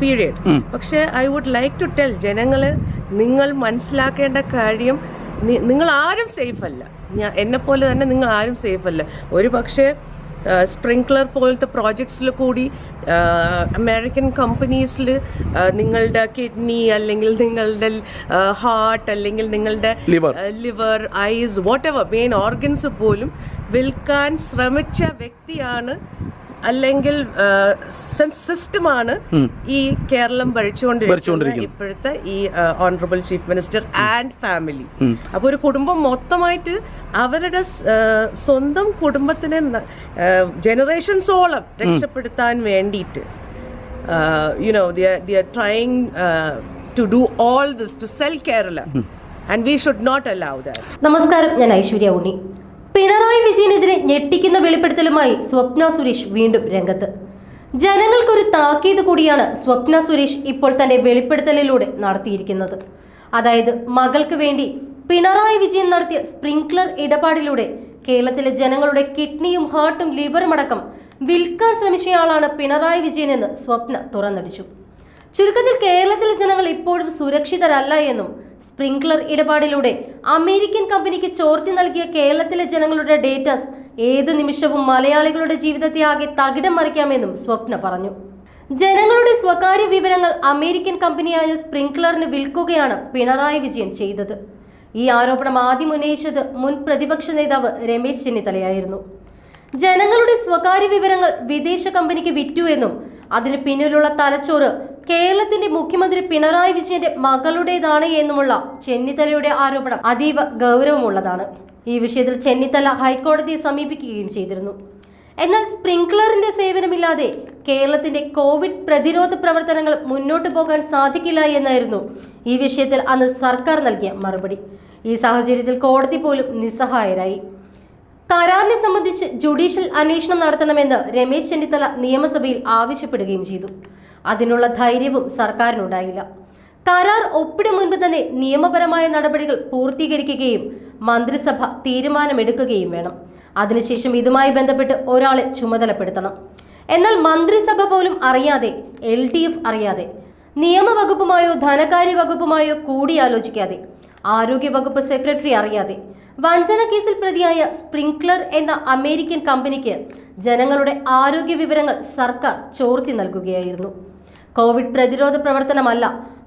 Period പക്ഷേ I would like to tell ജനങ്ങൾ നിങ്ങൾ മനസ്സിലാക്കേണ്ട കാര്യം നിങ്ങൾ ആരും സേഫ് അല്ല. ഞാൻ എന്നെ പോലെ തന്നെ നിങ്ങൾ ആരും സേഫ് അല്ല. ഒരു പക്ഷേ സ്പ്രിങ്ക്ലർ പോലത്തെ പ്രോജക്ട്സിൽ കൂടി അമേരിക്കൻ കമ്പനീസിൽ നിങ്ങളുടെ കിഡ്നി അല്ലെങ്കിൽ നിങ്ങളുടെ ഹാർട്ട് അല്ലെങ്കിൽ നിങ്ങളുടെ liver eyes whatever main organs പോലും വിൽക്കാൻ ശ്രമിച്ച വ്യക്തിയാണ് അല്ലെങ്കിൽ സിസ്റ്റമാണ് ഈ കേരളം ഭരിച്ചുകൊണ്ടിരിക്കുന്ന ഭരിച്ചുകൊണ്ടിരിക്കുന്നത്. ഇപ്പോഴത്തെ ഈ honourable chief minister and family അപ്പോൾ ഒരു കുടുംബം മൊത്തമായിട്ട് അവരുടെ സ്വന്തം കുടുംബത്തിനെ ജനറേഷൻസോളം രക്ഷപ്പെടുത്താൻ വേണ്ടിയിട്ട് you know they are trying to do all this to sell Kerala and we should not allow that നമസ്കാരം ഞാൻ ഐശ്വര്യ ഉണ്ണി. വിജയനെതിരെ ഞെട്ടിക്കുന്ന വെളിപ്പെടുത്തലുമായി സ്വപ്ന സുരേഷ് വീണ്ടും രംഗത്ത്. ജനങ്ങൾക്കൊരു താക്കീത് കൂടിയാണ് സ്വപ്ന സുരേഷ് ഇപ്പോൾ തന്റെ വെളിപ്പെടുത്തലിലൂടെ നടത്തിയിരിക്കുന്നത്. അതായത് മകൾക്ക് വേണ്ടി പിണറായി വിജയൻ നടത്തിയ സ്പ്രിങ്ക്ലർ ഇടപാടിലൂടെ കേരളത്തിലെ ജനങ്ങളുടെ കിഡ്നിയും ഹാർട്ടും ലിവറും അടക്കം വിൽക്കാൻ ശ്രമിച്ചയാളാണ് പിണറായി വിജയൻ എന്ന് സ്വപ്ന തുറന്നടിച്ചു. ചുരുക്കത്തിൽ കേരളത്തിലെ ജനങ്ങൾ ഇപ്പോഴും സുരക്ഷിതരല്ല എന്നും സ്പ്രിങ്ക്ലർ ഇടപാടിലൂടെ അമേരിക്കൻ കമ്പനിക്ക് ചോർത്തി നൽകിയ കേരളത്തിലെ ജനങ്ങളുടെ ഡേറ്റാസ് ഏത് നിമിഷവും മലയാളികളുടെ ജീവിതത്തെ ആകെ തകിടം മറിക്കാമെന്നും സ്വപ്ന പറഞ്ഞു. ജനങ്ങളുടെ സ്വകാര്യ വിവരങ്ങൾ അമേരിക്കൻ കമ്പനിയായ സ്പ്രിങ്ക്ലറിന് വിൽക്കുകയാണ് പിണറായി വിജയൻ ചെയ്തത്. ഈ ആരോപണം ആദ്യം ഉന്നയിച്ചത് മുൻ പ്രതിപക്ഷ നേതാവ് രമേശ് ചെന്നിത്തലയായിരുന്നു. ജനങ്ങളുടെ സ്വകാര്യ വിവരങ്ങൾ വിദേശ കമ്പനിക്ക് വിറ്റു എന്നും അതിന് പിന്നിലുള്ള തലച്ചോറ് കേരളത്തിന്റെ മുഖ്യമന്ത്രി പിണറായി വിജയന്റെ മകളുടേതാണ് എന്നുമുള്ള ചെന്നിത്തലയുടെ ആരോപണം അതീവ ഗൗരവമുള്ളതാണ്. ഈ വിഷയത്തിൽ ചെന്നിത്തല ഹൈക്കോടതിയെ സമീപിക്കുകയും ചെയ്തിരുന്നു. എന്നാൽ സ്പ്രിങ്ക്ലറിന്റെ സേവനമില്ലാതെ കേരളത്തിന്റെ കോവിഡ് പ്രതിരോധ പ്രവർത്തനങ്ങൾ മുന്നോട്ട് പോകാൻ സാധിക്കില്ല എന്നായിരുന്നു ഈ വിഷയത്തിൽ അന്ന് സർക്കാർ നൽകിയ മറുപടി. ഈ സാഹചര്യത്തിൽ കോടതി പോലും നിസ്സഹായരായി. കരാറിനെ സംബന്ധിച്ച് ജുഡീഷ്യൽ അന്വേഷണം നടത്തണമെന്ന് രമേശ് ചെന്നിത്തല നിയമസഭയിൽ ആവശ്യപ്പെടുകയും ചെയ്തു. അതിനുള്ള ധൈര്യവും സർക്കാരിനുണ്ടായില്ല. കരാർ ഒപ്പിടും മുൻപ് തന്നെ നിയമപരമായ നടപടികൾ പൂർത്തീകരിക്കുകയും മന്ത്രിസഭ തീരുമാനമെടുക്കുകയും വേണം. അതിനുശേഷം ഇതുമായി ബന്ധപ്പെട്ട് ഒരാളെ ചുമതലപ്പെടുത്തണം. എന്നാൽ മന്ത്രിസഭ പോലും അറിയാതെ എൽ ഡി എഫ് അറിയാതെ നിയമവകുപ്പുമായോ ധനകാര്യ വകുപ്പുമായോ കൂടിയാലോചിക്കാതെ ആരോഗ്യ വകുപ്പ് സെക്രട്ടറി അറിയാതെ വഞ്ചന കേസിൽ പ്രതിയായ സ്പ്രിങ്ക്ലർ എന്ന അമേരിക്കൻ കമ്പനിക്ക് ജനങ്ങളുടെ ആരോഗ്യ വിവരങ്ങൾ സർക്കാർ ചോർത്തി നൽകുകയായിരുന്നു. കോവിഡ് പ്രതിരോധ പ്രവർത്തനമല്ല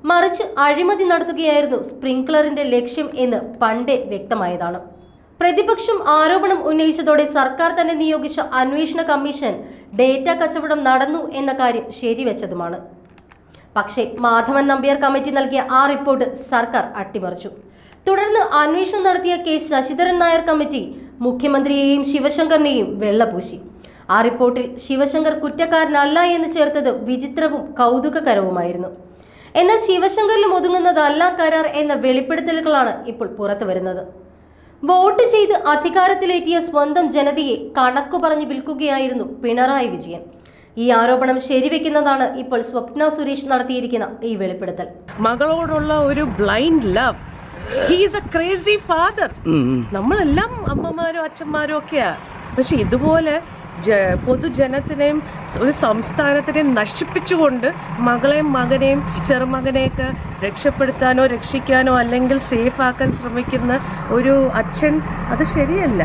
മറിച്ച് അഴിമതി നടത്തുകയായിരുന്നു സ്പ്രിങ്ക്ലറിന്റെ ലക്ഷ്യം എന്ന് പണ്ടേ വ്യക്തമായതാണ്. പ്രതിപക്ഷം ആരോപണം ഉന്നയിച്ചതോടെ സർക്കാർ തന്നെ നിയോഗിച്ച അന്വേഷണ കമ്മീഷൻ ഡേറ്റ കച്ചവടം നടന്നു എന്ന കാര്യം ശരിവെച്ചതുമാണ്. പക്ഷേ മാധവൻ നമ്പ്യാർ കമ്മിറ്റി നൽകിയ ആ റിപ്പോർട്ട് സർക്കാർ അട്ടിമറിച്ചു. തുടർന്ന് അന്വേഷണം നടത്തിയ കെ ശശിധരൻ നായർ കമ്മിറ്റി മുഖ്യമന്ത്രിയെയും ശിവശങ്കറിനെയും വെള്ളപൂശി. ആ റിപ്പോർട്ടിൽ ശിവശങ്കർ കുറ്റക്കാരനല്ല എന്ന് ചേർത്തത് വിചിത്രവും കൗതുകകരവുമായിരുന്നു. എന്നാൽ ശിവശങ്കറിലും ഒതുങ്ങുന്നതല്ല കരാർ എന്ന വെളിപ്പെടുത്തലുകളാണ് ഇപ്പോൾ പുറത്തു വരുന്നത്. വോട്ട് ചെയ്ത് അധികാരത്തിലേറ്റിയ സ്വന്തം ജനതയെ കണക്കു പറഞ്ഞു വിൽക്കുകയായിരുന്നു പിണറായി വിജയൻ. ഈ ആരോപണം ശരിവെക്കുന്നതാണ് ഇപ്പോൾ സ്വപ്ന സുരേഷ് നടത്തിയിരിക്കുന്ന ഈ വെളിപ്പെടുത്തൽ. മകളോടുള്ള ഒരു blind love he's a crazy father നമ്മളെല്ലാം അമ്മമാരോ അച്ഛന്മാരോ ഒക്കെയാ. പക്ഷെ ഇതുപോലെ പൊതുജനത്തിനെയും ഒരു സംസ്ഥാനത്തിനെയും നശിപ്പിച്ചുകൊണ്ട് മകളെയും മകനെയും ചെറുമകനെയൊക്കെ രക്ഷപ്പെടുത്താനോ രക്ഷിക്കാനോ അല്ലെങ്കിൽ സേഫാക്കാൻ ശ്രമിക്കുന്ന ഒരു അച്ഛൻ അത് ശരിയല്ല.